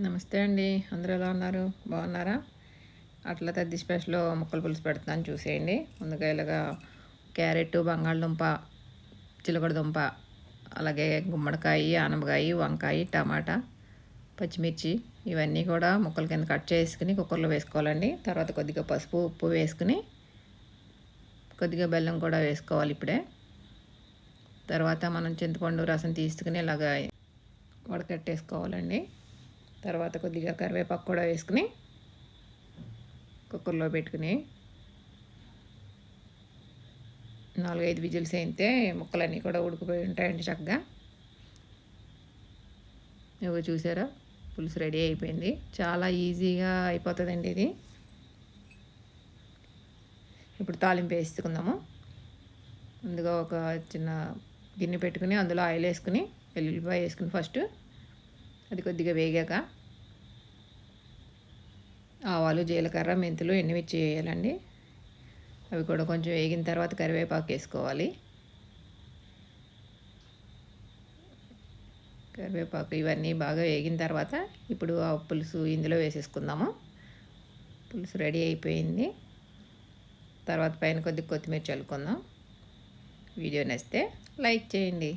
నమస్తే అండి. అందరూ ఎలా ఉన్నారు? బాగున్నారా? అట్లా తద్ది స్పెషల్ ముక్కల పులుసు పెడుతున్నాను చూసేయండి. ముందుగా ఇలాగా క్యారెట్ బంగాళదుంప చిలకడదుంప అలాగే గుమ్మడికాయ ఆనపకాయ వంకాయ టమాటా పచ్చిమిర్చి ఇవన్నీ కూడా ముక్కల కింద కట్ చేసుకుని కుక్కర్లో వేసుకోవాలండి. తర్వాత కొద్దిగా పసుపు ఉప్పు వేసుకుని కొద్దిగా బెల్లం కూడా వేసుకోవాలి ఇప్పుడే. తర్వాత మనం చింతపండు రసం తీసుకుని ఇలాగా వడకట్టేసుకోవాలండి. తర్వాత కొద్దిగా కరివేపాకు కూడా వేసుకుని కుక్కర్లో పెట్టుకుని నాలుగైదు విజిల్స్ అయితే ముక్కలన్నీ కూడా ఉడికిపోయి ఉంటాయండి చక్కగా. ఇవి చూసారా? పులుసు రెడీ అయిపోయింది. చాలా ఈజీగా అయిపోతుందండి ఇది. ఇప్పుడు తాలింపు వేసుకుందాము. ముందుగా ఒక చిన్న గిన్నె పెట్టుకుని అందులో ఆయిల్ వేసుకుని వెల్లుల్లిపాయ వేసుకుని ఫస్ట్ అది కొద్దిగా వేగాక ఆవాలు జీలకర్ర మెంతులు ఎండుమిర్చి వేయాలండి? అవి కూడా కొంచెం వేగిన తర్వాత కరివేపాకు వేసుకోవాలి. కరివేపాకు ఇవన్నీ బాగా వేగిన తర్వాత ఇప్పుడు ఆ పులుసు ఇందులో వేసేసుకుందాము. పులుసు రెడీ అయిపోయింది. తర్వాత పైన కొద్దిగా కొత్తిమీర చల్లుకుందాం. వీడియో నచ్చితే లైక్ చేయండి.